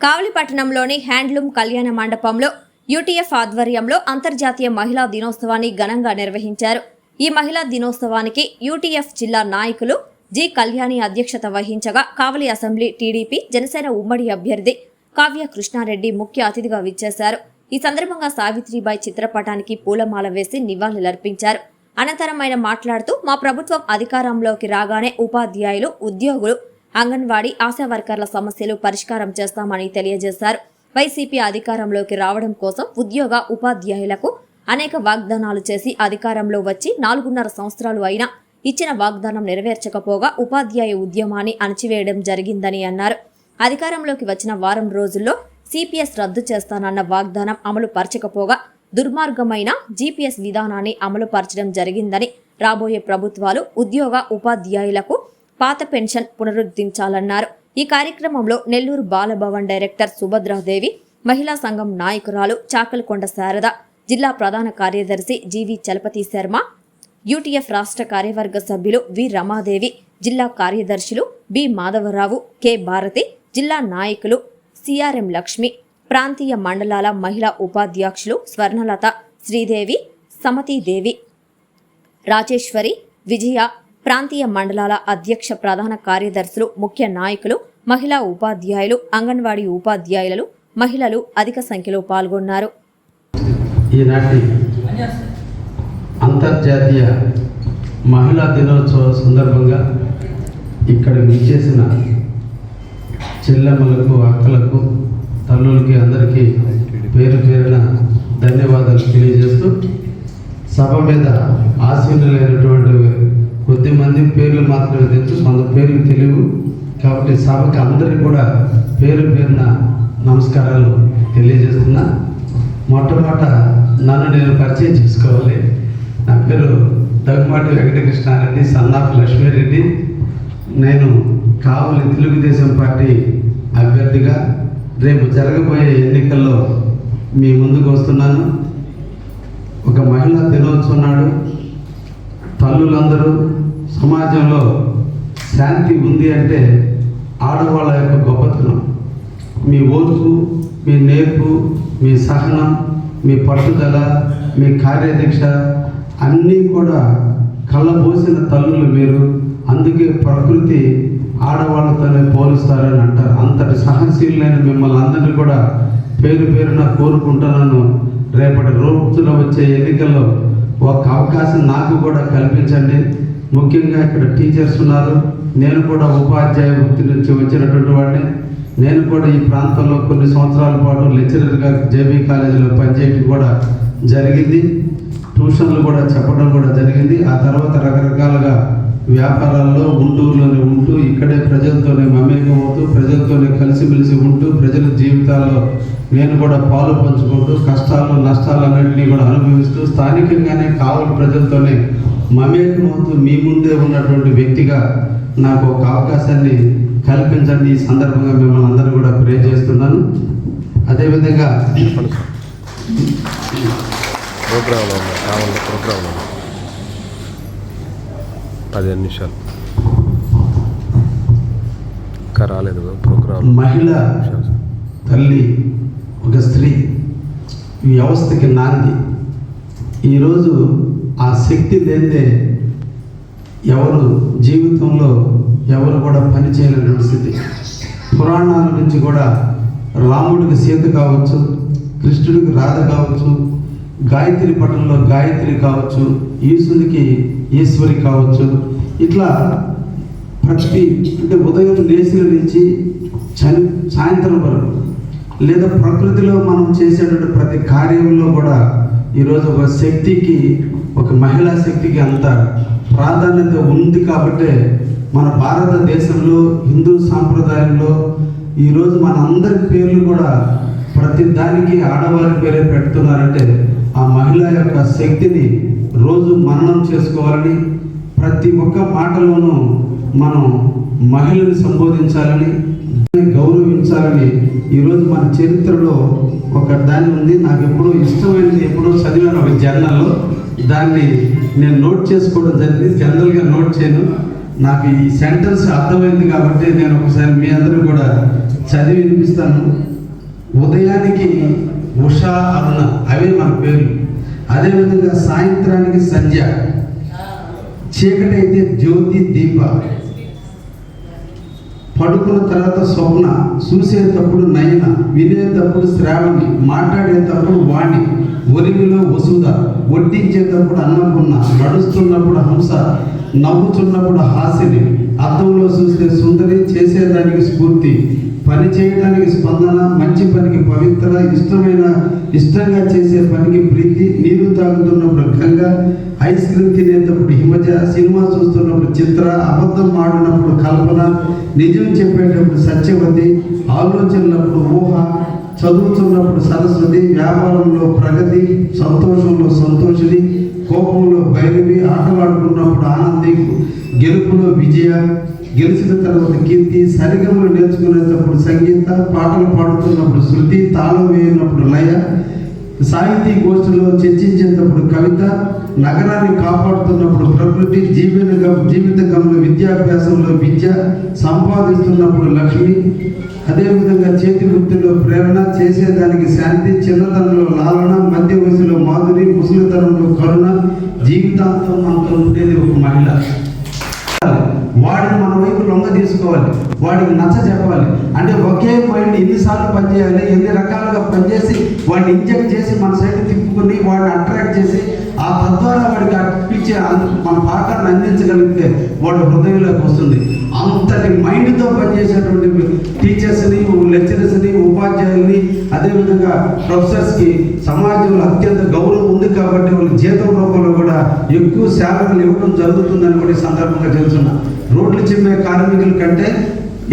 కావలి పట్టణంలోని హ్యాండ్లూమ్ కళ్యాణ మండపంలో యూటీఎఫ్ ఆధ్వర్యంలో అంతర్జాతీయ మహిళా దినోత్సవాన్ని ఘనంగా నిర్వహించారు. ఈ మహిళా దినోత్సవానికి యూటీఎఫ్ జిల్లా నాయకులు జి కళ్యాణి అధ్యక్షత వహించగా కావలి అసెంబ్లీ టీడీపీ జనసేన ఉమ్మడి అభ్యర్థి కావ్య కృష్ణారెడ్డి ముఖ్య అతిథిగా విచ్చేశారు. ఈ సందర్భంగా సావిత్రిబాయి చిత్రపటానికి పూలమాల వేసి నివాళులర్పించారు అనంతరం ఆయన మాట్లాడుతూ మా ప్రభుత్వం అధికారంలోకి రాగానే ఉపాధ్యాయులు ఉద్యోగులు అంగన్వాడీ ఆశా వర్కర్ల సమస్యలు పరిష్కారం చేస్తామని తెలియజేశారు. వైసీపీ అధికారంలోకి రావడం కోసం ఉద్యోగ ఉపాధ్యాయులకు అనేక వాగ్దానాలు చేసి అధికారంలో వచ్చి నాలుగున్నర సంవత్సరాలు అయినా ఇచ్చిన వాగ్దానం నెరవేర్చకపోగా ఉపాధ్యాయ ఉద్యమాన్ని అణచివేయడం జరిగిందని అన్నారు. అధికారంలోకి వచ్చిన వారం రోజుల్లో సిపిఎస్ రద్దు చేస్తానన్న వాగ్దానం అమలు పరచకపోగా దుర్మార్గమైన జీపీఎస్ విధానాన్ని అమలు పరచడం జరిగిందని రాబోయే ప్రభుత్వాలు ఉద్యోగ ఉపాధ్యాయులకు పాత పెన్షన్ పునరుద్ధరించాలన్నారు. ఈ కార్యక్రమంలో నెల్లూరు బాలభవన్ డైరెక్టర్ సుభద్రాదేవి మహిళా సంఘం నాయకురాలు చాకలకొండ శారద జిల్లా ప్రధాన కార్యదర్శి జీవి చలపతి శర్మ యూటీఎఫ్ రాష్ట్ర కార్యవర్గ సభ్యులు వి రమాదేవి జిల్లా కార్యదర్శులు బి మాధవరావు కె భారతి జిల్లా నాయకులు సిఆర్ఎం లక్ష్మి ప్రాంతీయ మండలాల మహిళా ఉపాధ్యక్షులు స్వర్ణలత శ్రీదేవి సమతీదేవి రాజేశ్వరి విజయ ప్రాంతీయ మండలాల అధ్యక్ష ప్రధాన కార్యదర్శులు ముఖ్య నాయకులు మహిళా ఉపాధ్యాయులు అంగన్వాడీ ఉపాధ్యాయులు మహిళలు అధిక సంఖ్యలో పాల్గొన్నారు. ఈనాటి అంతర్జాతీయ మహిళా దినోత్సవ సందర్భంగా ఇక్కడ విచ్చేసిన చెల్లెమ్మలకు అక్కలకు తల్లులకి అందరికీ పేరు పేరున ధన్యవాదాలు తెలియజేస్తూ సభ మీద ఆశీనులైనటువంటి కొద్ది మంది పేర్లు మాత్రమే తెలుసు. కొంత పేర్లు తెలియవు. కాబట్టి సభకి అందరికీ కూడా పేరు పేరున నమస్కారాలు తెలియజేస్తున్నా. మొట్టమొదట నన్ను నేను పరిచయం చేసుకోవాలి. నా పేరు దగ్గుమాటి వెంకటకృష్ణారెడ్డి సన్నాఫ్ లక్ష్మీరెడ్డి. నేను కావలి తెలుగుదేశం పార్టీ అభ్యర్థిగా. రేపు జరగబోయే ఎన్నికల్లో మీ ముందుకు వస్తున్నాను. ఒక మహిళా దినోత్సవం నాడు తల్లులందరూ సమాజంలో శాంతి ఉంది అంటే ఆడవాళ్ళ యొక్క గొప్పతనం. మీ ఓర్పు మీ నేర్పు మీ సహనం మీ పట్టుదల మీ కార్యదీక్ష అన్నీ కూడా కళ్ళబోసిన తల్లులు మీరు. అందుకే ప్రకృతి ఆడవాళ్ళతోనే పోలుస్తారని అంటారు. అంతటి సహనశీలైన మిమ్మల్ని అందరినీ కూడా పేరు పేరున కోరుకుంటున్నాను. రేపటి రోజున వచ్చే ఎన్నికల్లో ఒక అవకాశం నాకు కూడా కల్పించండి. ముఖ్యంగా ఇక్కడ టీచర్స్ ఉన్నారు. నేను కూడా ఉపాధ్యాయ వృత్తి నుంచి వచ్చినటువంటి వాడిని. నేను కూడా ఈ ప్రాంతంలో కొన్ని సంవత్సరాల పాటు లెక్చరర్గా జేబీ కాలేజీలో పనిచేయడం కూడా జరిగింది. ట్యూషన్లు కూడా చెప్పడం కూడా జరిగింది. ఆ తర్వాత రకరకాలుగా వ్యాపారాల్లో గుంటూరులోనే ఉంటూ ఇక్కడే ప్రజలతోనే మమేకమవుతూ ప్రజలతోనే కలిసిమెలిసి ఉంటూ ప్రజల జీవితాల్లో నేను కూడా పాలు పంచుకుంటూ కష్టాలు నష్టాలు అన్నింటినీ కూడా అనుభవిస్తూ స్థానికంగానే కావలి ప్రజలతోనే మమేకమవుతూ మీ ముందే ఉన్నటువంటి వ్యక్తిగా నాకు ఒక అవకాశాన్ని కల్పించండి. ఈ సందర్భంగా మిమ్మల్ని అందరూ కూడా ప్రే చేస్తున్నాను. అదేవిధంగా ప్రోగ్రాంలో ప్రోగ్రాంలో పదిహేను నిమిషాలు. ఇంకా రాలేదు ప్రోగ్రాం మహిళ తల్లి ఒక స్త్రీ ఈ వ్యవస్థకి నాంది. ఈరోజు ఆ శక్తి లేదే ఎవరు జీవితంలో ఎవరు కూడా పని చేయలేని స్థితి పురాణాల నుంచి కూడా రాముడికి సీత కావచ్చు కృష్ణుడికి రాధ కావచ్చు గాయత్రి పట్టణంలో గాయత్రి కావచ్చు ఈశ్వరికి ఈశ్వరి కావచ్చు. ఇట్లా ప్రతి అంటే ఉదయం లేచిన నుంచి చని సాయంత్రం వరకు లేదా ప్రకృతిలో మనం చేసేటువంటి ప్రతి కార్యంలో కూడా ఈరోజు ఒక శక్తికి ఒక మహిళా శక్తికి అంత ప్రాధాన్యత ఉంది కాబట్టే మన భారతదేశంలో హిందూ సాంప్రదాయంలో ఈరోజు మన అందరి పేర్లు కూడా ప్రతి దానికి ఆడవారి పేరే పెడుతున్నారంటే ఆ మహిళ యొక్క శక్తిని రోజు మననం చేసుకోవాలని ప్రతి ఒక్క మాటలోనూ మనం మహిళని సంబోధించాలని గౌరవించాలని ఈరోజు మన చరిత్రలో ఒక దాని ఉంది. నాకు ఎప్పుడూ ఇష్టమైనది ఎప్పుడో చదివాను ఒక జర్నల్లో. దాన్ని నేను నోట్ చేసుకోవడం జరిగింది. జనరల్గా నోట్ చేయను. నాకు ఈ సెంటెన్స్ అర్థమైంది కాబట్టి నేను ఒకసారి మీ అందరూ కూడా చదివి వినిపిస్తాను. ఉదయానికి ఉషా అరుణ అవే మన పేర్లు. అదేవిధంగా సాయంత్రానికి సంధ్య. చీకటి అయితే జ్యోతి దీప. పడుకున్న తర్వాత స్వప్న చూసేటప్పుడు నయన వినేటప్పుడు శ్రావణి మాట్లాడేటప్పుడు వాణి ఒరిగిలో వసుధ వడ్డించేటప్పుడు అన్నపూర్ణ నడుస్తున్నప్పుడు హంస నవ్వుతున్నప్పుడు హాసిని అద్దంలో చూస్తే సుందరి చేసేదానికి స్ఫూర్తి. పని చేయడానికి స్పందన మంచి పనికి పవిత్ర ఇష్టమైన ఇష్టంగా చేసే పనికి ప్రీతి నీరు తాగుతున్నప్పుడు గంగ ఐస్ క్రీమ్ తినేటప్పుడు హిమజ సినిమా చూస్తున్నప్పుడు చిత్ర అబద్ధం ఆడినప్పుడు కల్పన నిజం చెప్పేటప్పుడు సత్యవతి ఆలోచనలప్పుడు ఊహ చదువుతున్నప్పుడు సరస్వతి వ్యాపారంలో ప్రగతి సంతోషంలో సంతోషిని కోపంలో భైరవి ఆటలాడుకున్నప్పుడు ఆనంది గెలుపులో విజయ గెలిచిన తర్వాత కీర్తి సరిగమలు నేర్చుకునేటప్పుడు సంగీత పాటలు పాడుతున్నప్పుడు శృతి తాళం వేయనప్పుడు లయ సాహితీ గోష్ఠిలో చర్చించేటప్పుడు కవిత నగరాన్ని కాపాడుతున్నప్పుడు ప్రకృతి జీవన జీవిత గమన విద్యాభ్యాసంలో విద్య సంపాదిస్తున్నప్పుడు లక్ష్మి అదేవిధంగా చేతి వృత్తిలో ప్రేరణ చేసేదానికి శాంతి చిన్నతనంలో లాలన మధ్య వయసులో మాధురి ముసలితనంలో కరుణ జీవితాంతం మనతో ఉండేది ఒక మహిళ. వాడిని మన వైపు లొంగ తీసుకోవాలి. వాడికి నచ్చ చెప్పాలి. అంటే ఒకే పాయింట్ ఎన్నిసార్లు పనిచేయాలి ఎన్ని రకాలుగా పనిచేసి వాడిని ఇంజెక్ట్ చేసి మన సైడ్ తిప్పుకుని వాడిని అట్రాక్ట్ చేసి ఆ తద్వారా వాడికి అర్పించే మన పాఠాన్ని అందించగలిగితే వాడు హృదయంలోకి వస్తుంది. అంతటి మైండ్తో పనిచేసేటువంటి టీచర్స్ని లెక్చరర్స్ని ఉపాధ్యాయుల్ని అదేవిధంగా ప్రొఫెసర్స్కి సమాజంలో అత్యంత గౌరవం ఉంది కాబట్టి వాళ్ళకి జీతం రూపంలో కూడా ఎక్కువ శాలరీలు ఇవ్వడం జరుగుతుందని కూడా ఈ సందర్భంగా తెలుసున్నా. రోడ్లు చెప్పే కార్మికుల కంటే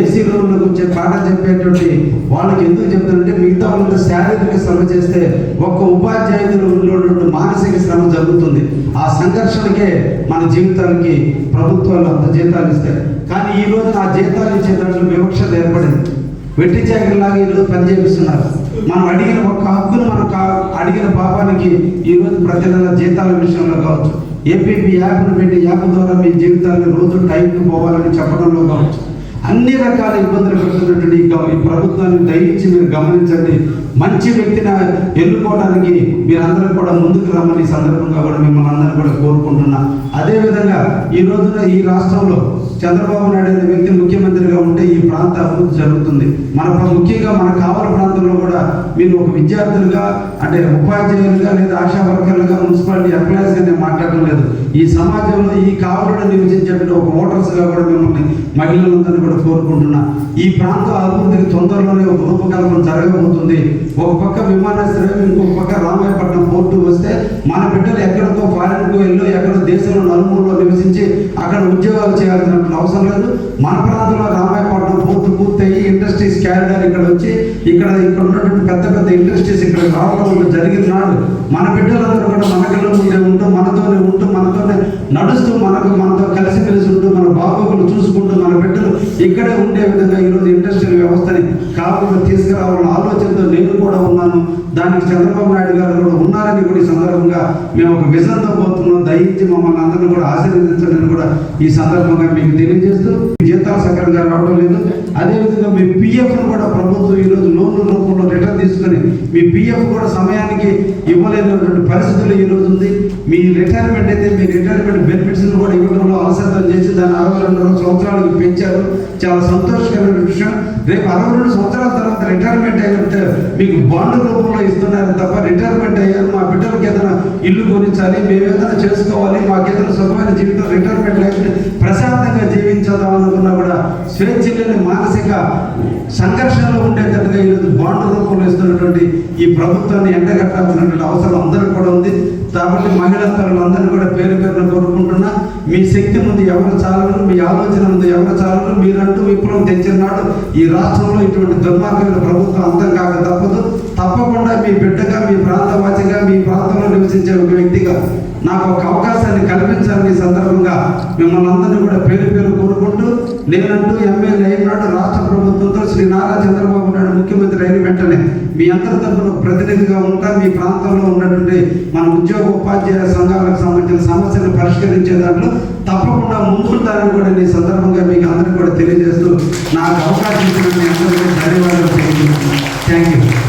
ఏసీ రూమ్లోకి వచ్చే పాట చెప్పేటువంటి వాళ్ళకి ఎందుకు చెప్తారంటే మిగతా వాళ్ళకి శారీరక శ్రమ చేస్తే ఒక్క ఉపాధ్యాయులు ఉన్నటువంటి మానసిక శ్రమ జరుగుతుంది. ఆ సంఘర్షణకే మన జీవితాలకి ప్రభుత్వాలు అంత జీతాలు ఇస్తాయి. కానీ ఈ రోజు ఆ జీతాలు ఇచ్చే దాంట్లో వివక్షత ఏర్పడింది. వెట్టి చాకరిలాగా ఈరోజు పని చేపిస్తున్నారు. మనం అడిగిన ఒక్క హక్కును మనం అడిగిన పాపానికి ఈరోజు ప్రతి నెల జీతాల విషయంలో కావచ్చు. ఏపీపీ యాప్ను పెట్టి యాప్ ద్వారా మీ జీవితాన్ని రోజు టైంకి పోవాలని చెప్పడంలో కావచ్చు అన్ని రకాల ఇబ్బందులు పెడుతున్నటువంటి ఈ ప్రభుత్వాన్ని దయించి మీరు గమనించండి. మంచి వ్యక్తిని ఎన్నుకోవడానికి మీరందరూ కూడా ముందుకు రమ్మని సందర్భంగా కూడా మిమ్మల్ని అందరూ కూడా కోరుకుంటున్నా. అదేవిధంగా ఈ రోజున ఈ రాష్ట్రంలో చంద్రబాబు నాయుడు అనే వ్యక్తి ముఖ్యమంత్రిగా ఉంటే ఈ ప్రాంత అభివృద్ధి జరుగుతుంది. మన ముఖ్యంగా మన కావల ప్రాంతంలో కూడా మీరు ఒక విద్యార్థులుగా అంటే ఉపాధ్యాయులుగా లేదా ఆశా వర్కర్లుగా మున్సిపాలిటీ ఎంప్లాయీస్గా నేను మాట్లాడడం లేదు. ఈ సమాజంలో ఈ కావలను నివసించేటువంటి ఒక ఓటర్స్గా కూడా మిమ్మల్ని మహిళలందరినీ కూడా కోరుకుంటున్నా. ఈ ప్రాంత అభివృద్ధికి తొందరలోనే ఒక రూపకల్పన జరగబోతుంది. ఒక పక్క విమానాశ్రయం ఇంకొక పక్క రామాయపట్నం పోర్టు వస్తే మన బిడ్డలు ఎక్కడికో ఫారెన్కు వెళ్ళి ఎక్కడో దేశంలో నలుమూలలో నివసించి అక్కడ ఉద్యోగాలు చేయాల్సినటువంటి అవసరం లేదు. మన ప్రాంతంలో రామాయపట్నం పూర్తి పూర్తయి ఇండస్ట్రీస్ క్యారిడార్ ఇక్కడ వచ్చి ఇక్కడ ఇక్కడ ఉన్నటువంటి పెద్ద పెద్ద ఇండస్ట్రీస్ ఇక్కడ రావడం జరిగిన నాడు మన బిడ్డలందరూ కూడా మన కళ్ళ ముందే ఉంటూ మనతోనే ఉంటూ మనతోనే నడుస్తూ మనకు మనతో కలిసిమెలిసి ఉంటూ మన బాగోగులు చూసుకుంటూ మన బిడ్డలు ఇక్కడే ఉండే విధంగా ఈరోజు ఇండస్ట్రియల్ వ్యవస్థని కాకుండా తీసుకురావాలన్న ఆలోచనతో నేను కూడా ఉన్నాను. దానికి చంద్రబాబు నాయుడు గారు కూడా ఉన్నారని కూడా ఈ సందర్భంగా మేము ఒక విజన్తో పోతున్నాం. దయించి మమ్మల్ని అందరిని కూడా ఆశీర్వదించాలని కూడా ఈ సందర్భంగా మీకు తెలియజేస్తూ జీతాలు సక్రమంగా రావడం లేదు. అదేవిధంగా మీ పిఎఫ్ను కూడా ప్రభుత్వం ఈరోజు లోన్ల రూపంలో రిటర్న్ తీసుకొని మీ పిఎఫ్ కూడా సమయానికి ఇవ్వలేదు. రెండు పరిస్థితులు ఈరోజు ఉంది. మీ రిటైర్మెంట్ అయితే మీ రిటైర్మెంట్ బెనిఫిట్స్ కూడా ఇవ్వడంలో అనుసంధానం చేసి దాన్ని అరవై రెండు సంవత్సరాలకు పెంచారు. చాలా సంతోషకరమైన విషయం. రేపు అరవై రెండు సంవత్సరాల తర్వాత రిటైర్మెంట్ అయినట్టు మీకు బాండ్ రూపంలో ఇస్తున్నారు తప్ప రిటైర్మెంట్ అయ్యారు. మా బిడ్డలకి ఏదైనా ఇల్లు కొనించాలి మేము ఏదైనా చేసుకోవాలి మాకు ఏదైనా సుఖమైన జీవితం రిటైర్మెంట్ లైఫ్ ప్రశాంతంగా జీవించదాం అనుకున్నా కూడా స్వేచ్ఛ లేని మానసిక సంఘర్షణలో ఉండేటట్టుగా ఈరోజు బాండ్ రూపంలో ఇస్తున్నటువంటి ఈ ప్రభుత్వాన్ని ఎండగట్టాల్సినటువంటి అవసరం అందరూ కూడా ఉంది. కాబట్టి మహిళా తల్లులందరినీ కూడా పేరు పేరున కోరుకుంటున్నా మీ శక్తి ముందు ఎవరు చాలరు మీ ఆలోచన ముందు ఎవరు చాలరు మీరంటూ విప్లవం తెచ్చినాడు ఈ రాష్ట్రంలో ఇటువంటి దుర్మార్గమైన ప్రభుత్వం అంతం కాక తప్పదు. తప్పకుండా మీ బిడ్డగా మీ ప్రాంత మీ ప్రాంతంలో నివసించే ఒక వ్యక్తిగా నాకు ఒక అవకాశాన్ని కల్పించాలని ఈ సందర్భంగా మిమ్మల్ని అందరినీ కూడా పేరు పేరు కోరుకుంటూ నేనంటూ ఎమ్మెల్యే అయినాడు రాష్ట్ర ప్రభుత్వంతో శ్రీ నారా చంద్రబాబు నాయుడు ముఖ్యమంత్రి అయిన వెంటనే మీ అందరి తరఫున ప్రతినిధిగా ఉంటా మీ ప్రాంతంలో ఉన్నటువంటి మన ఉద్యోగ ఉపాధ్యాయ సంఘాలకు సంబంధించిన సమస్యలు పరిష్కరించే దాంట్లో తప్పకుండా ముందుంటారని కూడా ఈ సందర్భంగా మీకు అందరికీ కూడా తెలియజేస్తూ నాకు అవకాశం ఇచ్చిన మీ అందరికీ ధన్యవాదాలు థ్యాంక్ యూ